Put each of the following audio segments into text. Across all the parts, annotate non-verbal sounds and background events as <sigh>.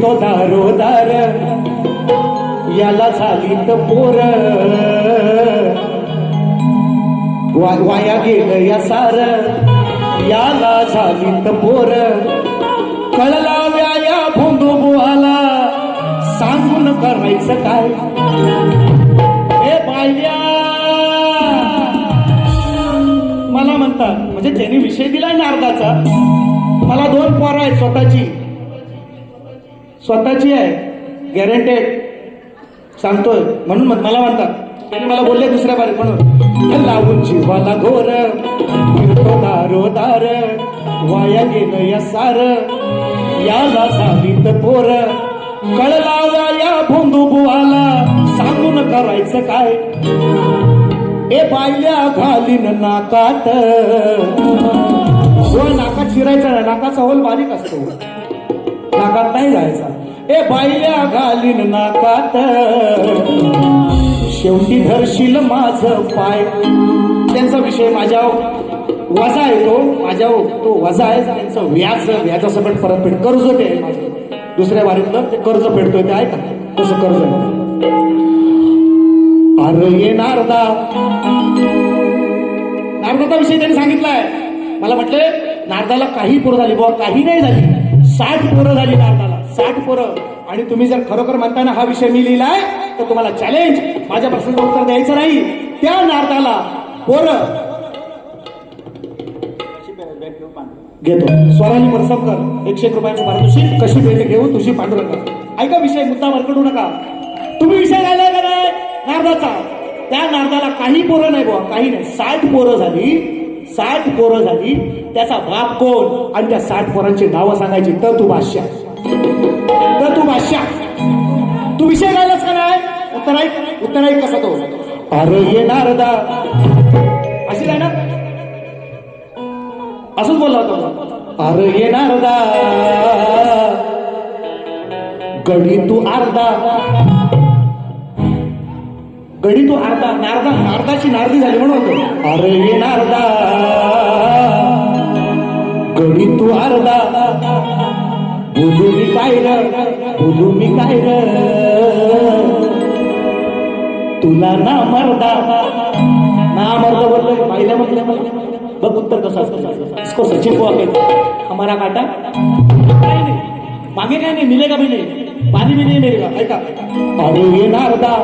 फिरतो दारोदार. याला झाली तर पोर. वा- वाया गेलं या सार. याला झाली तर पोर. कळला व्याया भोंदू बुवाला. सांगून करायचं काय? हे बायल्या मला म्हणतात म्हणजे त्यांनी विषय दिलाय नारदाचा मला दोन पोरं आहेत स्वतःची. स्वतःची आहे. गॅरंटेड सांगतोय. म्हणून मग मला म्हणतात. आणि मला बोलले दुसऱ्या बारीक म्हणून. लावून जीवाला घोर. फिरतो दारो दार. वाया गेलं या सार. याला सांगित पोर कळला या भोंदू बुवाला. सांगून करायचं काय? ए बायल्या घालीन नाकात. होल नाकात शिरायचा नाकाचा होल बारीक असतो. नाकात नाही जायचा ए बायल्या घालीन नाकात. शेवटी धरशील माझ पाय. त्यांचा विषय माझ्या वजा आहे तो माझ्या तो वजा आहे. त्यांचं व्याज व्याजासकट परतफेड कर्ज ते दुसऱ्या वारीतलं ते कर्ज फेडतोय ते ऐका. का तसं कर्ज आहे अरे ये नारदा. नारदाचा विषय त्यांनी सांगितलाय. मला म्हटले नारदाला काही पोरं झाली बुवा काही नाही झाली. साठ पोरं झाली नारदाला. साठ पोरं. आणि तुम्ही जर खरोखर म्हणताना हा विषय मी लिहिलाय तर तुम्हाला चॅलेंज माझ्या प्रश्नाचं उत्तर द्यायचं नाही. त्या नारदाला पोरं. घेतो. स्वराली परसमकर एकशे एक रुपयाची पारितोषिक. कशी भेट घेऊ? तुझी पांडुरंगा. ऐका विषय मुद्दा वरकडू नका. तुम्ही विषय घालाय का नाही? नारदाचा. त्या नारदाला काही पोरं नाही बुवा काही नाही. साठ पोरं झाली. साठ पोरं झाली. त्याचा बाप कोण? आणि त्या साठ पोरांची नावं सांगायची. तर तू बादशा तर तू बादशा तू विषय घालास का नाही? उत्तर ऐक उत्तर ऐक कसा तो? अरे ये नारदा. अशी काय ना? असंच बोलला होता अरे ये नारदा. गडी तू अर्धा गडी तू अर्धा नारदा नारदाची नारदी झाली म्हणून होतो. अरे ये नारदा. गडी तू अर्धा मी काय बोलू मी काय र? तुला ना मरदा. ना मरदा बोललं पाहिलं म्हटलं बघ उत्तर कसं असतं. इसको सचिन को हमारा काटा. काही नाही. मागे काय नाही? मिलेगा भी नाही. पाणी भी नाही मिलेगा. ऐका. अरे येणार नारदा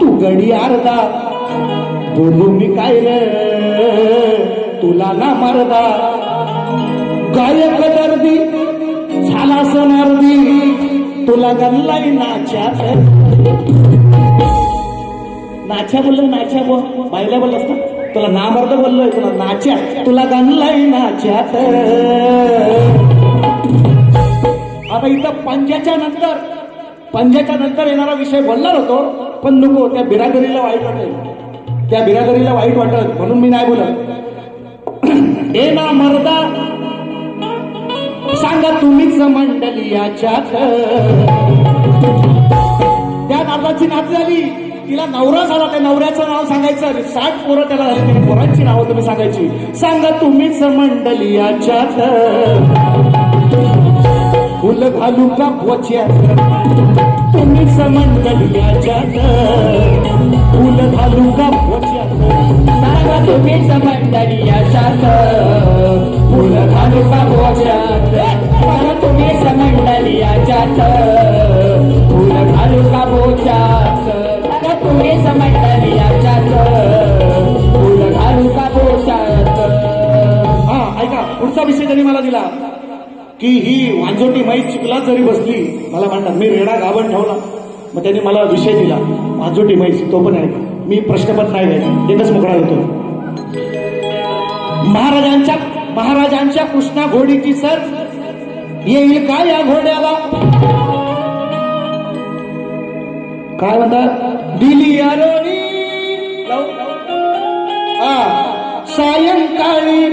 तू गडी अर्धा बोलू मी काय रे? तुला ना मरदा. गायक दर्दी झाला सणार्दी तुला गल्लाई नाच्यात नाच्या बोललो नाच्या बो बायला बोललास ना तुला नामर्द बोललोय तुला नाच्या. तुला गणलाई नाच्यात आता इथं पंजाच्या नंतर पंजाच्या नंतर येणारा विषय बोलणार होतो पण नको त्या बिरादरीला वाईट वाटेल. त्या बिरादरीला वाईट वाटत म्हणून मी नाही बोलत. <clears throat> ए ना मर्दा सांगा तुम्हीच मंडळी याच्यात त्या नारदाची नात झाली. तिला नवरा झाला. त्या नवऱ्याचं नाव सांगायचं साठ पोरं त्याला झाली. तिने पोरांची नावं तुम्ही सांगायची. सांगा तुम्हीच मंडळी याच्यात फुल घालू का पोच्यात तुम्हीच मंडळी याच्यात फुल घालू का पोच्यात सांगा तुम्हीच मंडळी याच्यात पुढचा विषय त्यांनी मला दिला की ही वांजोटी माई चिकला जरी बसली मला म्हणतात मी रेडा गाभण ठेवला. मग त्यांनी मला विषय दिला वांजोटी माईत तो पण आहे. मी प्रश्नपत्र नाही द्यायचा एकच मोकळा होतो महाराजांच्या महाराजांच्या कृष्णा घोडीची सर येईल का या घोड्याला? काय म्हणतात? दिली आरोळी सायंकाळी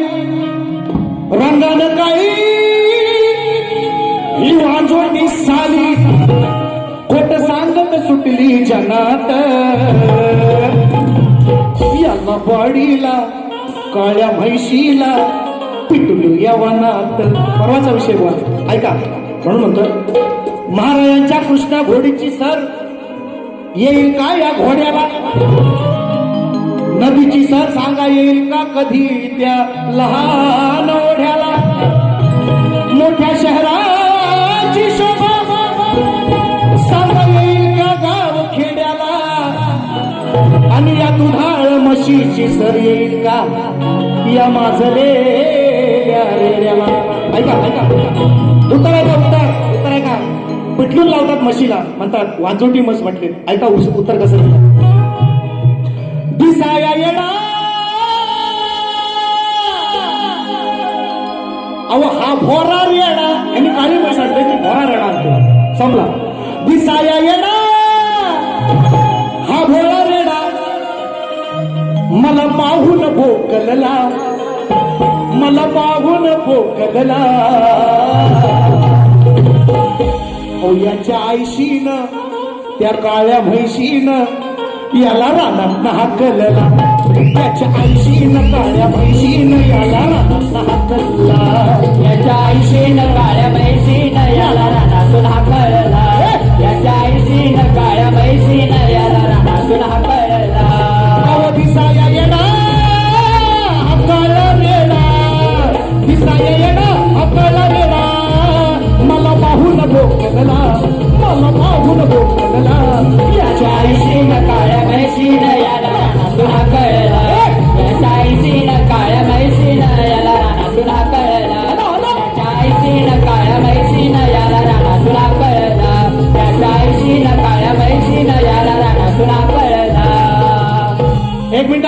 रंगान काळी ही वाजवणी साली. खोट सांगत सुटली जनात. याला बॉडीला काळ्या म्हैशीला पिटलू यवनात परवाचा विषय बोला. ऐका म्हणून म्हणतो महाराजांच्या कृष्णा घोडीची सर येईल का या घोड्याला? नदीची सर सांगा येईल का कधी त्या लहान ओढ्याला? मोठ्या शहराची शोभा. सांगा येईल का गाव खेड्याला? आणि या दुधाळ म्हशीची सर येईल का? या माझले रेड्याला ऐका ऐका उत्तर आहे पिटलून लावतात म्हशीला. म्हणतात वाजोटी मस म्हटले. ऐका उस- उत्तर कसं दिसाया येणार अहो हा भोरा रेडा यांनी काळी म्हैस आणते ती भोरा रेडा संपला. दिसाया येणा हा भोरा रेडा. मला माहून भोकलला. मला पाहून भोकलला. याच्या आईशीनं त्या काळ्या म्हैशीनं याला रानात हाकलला. त्याच्या आईशीनं काळ्या म्हैशीनं याला रानात हाकलला. याच्या आईशीनं काळ्या म्हैशीनं याला रानातून हाकलला. याच्या आईशीनं काळ्या म्हैशीनं याला रानातून हाकलला. अहो दिसाया येणार हाकला दिसाया याच्या आईशीनं काळ्या न याला रानातून हाकळला याच्या आईशीनं काळ्या न याला काळ्या म्हैशीनं याला रानातून हाकळला याच्या न काळ्या म्हैशीनं याला एक मिनिट.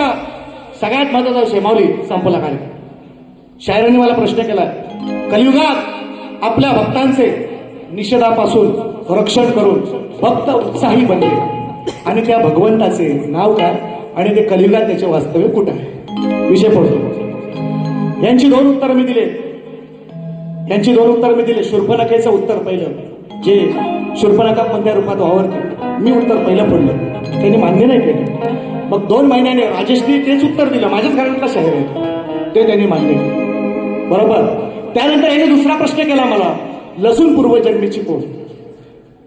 सगळ्यात महत्त्वाचा विषय माऊली संपला कार्यक्रम. शायरांनी मला प्रश्न केला कलियुगात आपल्या भक्तांचे निषेधापासून रक्षण करून भक्त उत्साही बनले. आणि त्या भगवंताचे नाव काय? आणि ते कलियुगात त्याचे वास्तव्य कुठं आहे? विषय पडतो. यांची दोन उत्तर मी दिले. यांची दोन उत्तर मी दिले. शूर्पणखेचं उत्तर पहिलं. जे शूर्पणखा कोणत्या रूपात वावरते? मी उत्तर पहिलं पडलं. त्यांनी मान्य नाही केलं. मग दोन महिन्याने राजेशने तेच उत्तर दिलं. माझ्याच घरातला शहर आहे ते त्यांनी मान्य केलं. बरोबर? त्यानंतर याने दुसरा प्रश्न केला मला. लसूण पूर्वजन्मीची पोळ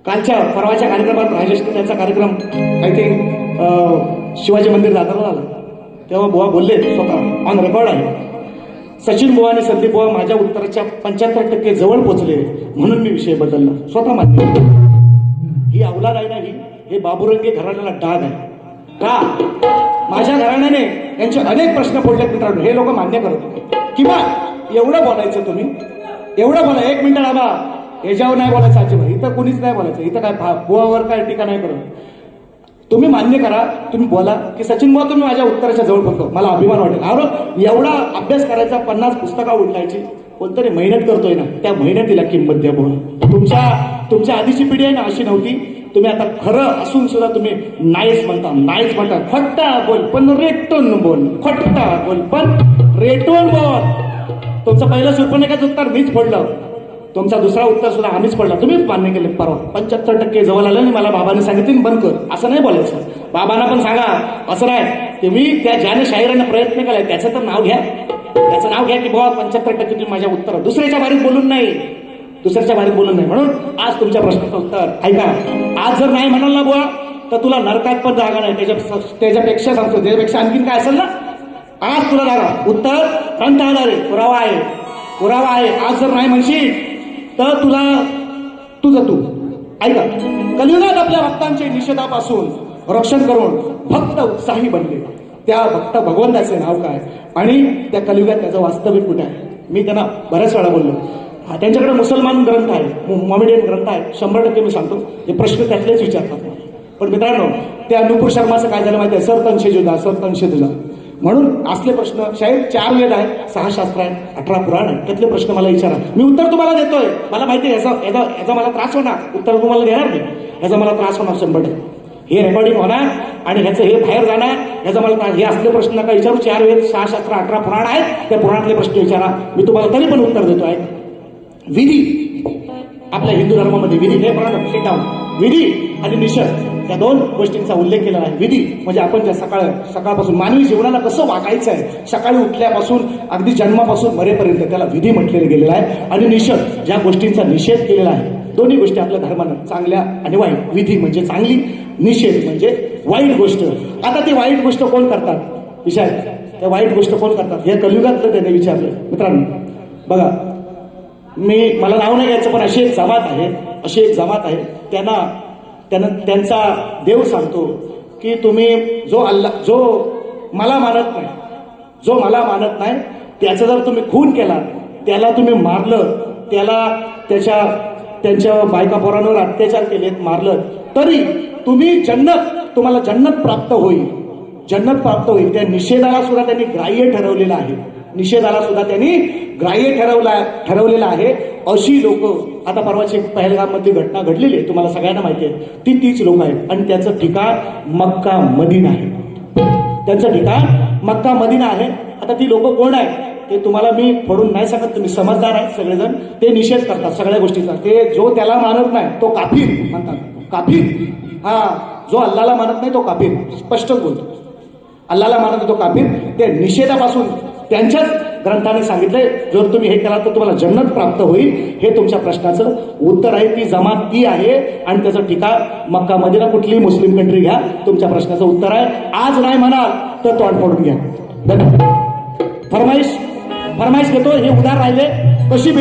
कालच्या परवाच्या कार्यक्रमात राजेशने त्यांचा कार्यक्रम काही ते शिवाजी मंदिर दादरला आला तेव्हा बुवा बोलले स्वतः ऑन रेकॉर्ड आहे. सचिन बुवा आणि संदीप बुवा माझ्या उत्तराच्या पंच्याहत्तर टक्के जवळ पोचले म्हणून मी विषय बदलला. स्वतः मान्य ही अवलाद आहे ना ही? हे बाबुरंगे घराण्याला डाग आहे. का? माझ्या घराण्याने यांचे अनेक प्रश्न फोडले मित्रांनो. हे लोक मान्य करत होते. किंवा एवढं बोलायचं तुम्ही. एवढं बोला. एक मिनिट आबा याच्यावर नाही बोलायचं अजिबात. इथं कोणीच नाही बोलायचं. इथं काय भुवावर काय टीका नाही करत तुम्ही मान्य करा तुम्ही बोला की सचिन बुवा तुम्ही माझ्या उत्तराच्या जवळ फक्त. मला अभिमान वाटेल. अरे एवढा अभ्यास करायचा पन्नास पुस्तका उलटायची कोणतरी मेहनत करतोय ना त्या मेहनतीला किंमत द्या बुवा. तुमच्या तुमच्या आधीची पिढी आहे ना अशी नव्हती. तुम्ही आता खरं असून सुद्धा तुम्ही नाहीच म्हणता. नाहीच म्हणता. खट्टा बोल पण रेटून बोल. खट्टा बोल पण रेटून बोल. तुमचं पहिलं सुरपणेकाचं उत्तर मीच फोडलं. तुमचा दुसरा उत्तर सुद्धा आम्हीच पडला. तुम्हीच मान्य केले परवा. पंच्याहत्तर टक्के जवळ आलं आणि मला बाबाने सांगितलं बंद कर. असं नाही बोलायचं. बाबांना पण सांगा असं नाही. तुम्ही त्या ज्याने शाहिरांना प्रयत्न केलाय त्याचं तर नाव घ्या. त्याचं नाव घ्या की बाबा पंच्याहत्तर टक्के तुम्ही माझ्या उत्तर दुसऱ्याच्या बारीत बोलून नाही. दुसऱ्याच्या बारीत बोलून नाही. म्हणून आज तुमच्या प्रश्नाचं उत्तर ऐका. आज जर नाही म्हणाल ना बुवा तर तुला नरकात पण जागा नाही. त्याच्या त्याच्यापेक्षा सांगतो त्याच्यापेक्षा आणखीन काय असेल ना? आज तुला जागा. उत्तर ग्रंथ आधार आहे पुरावा आहे. पुरावा आहे. आज जर नाही म्हणशील तर तुला तुझं तू. ऐका कलियुगात आपल्या भक्तांचे निषेधापासून रक्षण करून भक्त उत्साही बनले. त्या भक्त भगवंताचे नाव काय? आणि त्या कलियुगात त्याचं वास्तविक कुठे आहे? मी त्यांना बऱ्याच वेळा बोललो. हा, त्यांच्याकडे मुसलमान ग्रंथ आहे मॉमेडियन ग्रंथ आहे. शंभर टक्के मी सांगतो. हे प्रश्न त्यातलेच विचारतात पण मित्रांनो त्या नुपूर शर्माचं काय झालं माहिती आहे? सरतंशे जुदा सरतंशे जुदा म्हणून असले प्रश्न शाहीर चार वेद आहेत सहा शास्त्र आहेत अठरा पुराण आहेत त्यातले प्रश्न मला विचारा. मी उत्तर तुम्हाला देतोय. मला माहिती आहे याचा याचा याचा मला त्रास होणार. उत्तर तुम्हाला देणार नाही याचा मला त्रास होणार शंभर टक्के. हे रेकॉर्डिंग होणार आणि ह्याचं हे बाहेर जाणार. याचा मला त्रास हे असले प्रश्न नका विचारू. चार वेद सहा शास्त्र अठरा पुराण आहेत. त्या पुराणातले प्रश्न विचारा. मी तुम्हाला तरी पण उत्तर देतो आहे विधी. आपल्या हिंदू धर्मामध्ये विधी हे पुराण विधी आणि निषेध त्या दोन गोष्टींचा उल्लेख केलेला आहे विधी म्हणजे आपण ज्या सकाळ सकाळपासून मानवी जीवनाला कसं वागायचं आहे? सकाळी उठल्यापासून अगदी जन्मापासून मरेपर्यंत त्याला विधी म्हटलेलं गेलेलं आहे. आणि निषेध ज्या गोष्टींचा निषेध केलेला आहे दोन्ही गोष्टी आपल्या धर्मानं चांगल्या आणि वाईट. विधी म्हणजे चांगली निषेध म्हणजे वाईट गोष्ट. आता ती वाईट गोष्ट कोण करतात? विचार त्या वाईट गोष्ट कोण करतात? हे कलियुगातलं त्याने विचारलं. मित्रांनो बघा मी मला नाव नाही घ्यायचं पण अशी एक जमात आहे अशी एक जमात आहे. त्यांना त्यानं त्यांचा देव सांगतो की तुम्ही जो अल्ला जो मला मानत नाही जो मला मानत नाही त्याचा जर तुम्ही खून केला त्याला तुम्ही मारलं त्याला त्याच्या त्यांच्या बायका पोरांवर अत्याचार केलेत मारलं तरी तुम्ही जन्नत तुम्हाला जन्नत प्राप्त होईल. जन्नत प्राप्त होईल. त्या निषेधाला सुद्धा त्यांनी ग्राह्य ठरवलेलं आहे. निषेधाला सुद्धा त्यांनी ग्राह्य ठरवला ठरवलेलं आहे. अशी लोक आता परवाची पहलगाममध्ये घटना घडलेली आहे तुम्हाला सगळ्यांना माहिती आहे ती तीच लोक आहेत. आणि त्याचं ठिकाण मक्का मदीन आहे. त्यांचं ठिकाण मक्का मदीना आहे. आता ती लोक कोण आहेत ते तुम्हाला मी फोडून नाही सांगत तुम्ही समजदार आहेत सगळेजण. ते निषेध करतात सगळ्या गोष्टीचा. ते जो त्याला मानत नाही तो काफीर म्हणतात. काफीर. हा जो अल्लाला मानत नाही तो काफीर. स्पष्टच बोलतो. अल्लाला मानत नाही तो काफीर. ते निषेधापासून त्यांच्याच ग्रंथाने सांगितलंय जर तुम्ही हे केला तर तुम्हाला जन्नत प्राप्त होईल हे तुमच्या प्रश्नाचं उत्तर आहे ती जमात ती आहे आणि त्याचं ठिकाण मक्का मदिना कुठलीही मुस्लिम कंट्री घ्या तुमच्या प्रश्नाचं उत्तर आहे. आज नाही म्हणाल तर तोंड पडून घ्या. धन्यवाद. फरमाईश फरमाईश घेतो हे उदार राहिले कशी भेट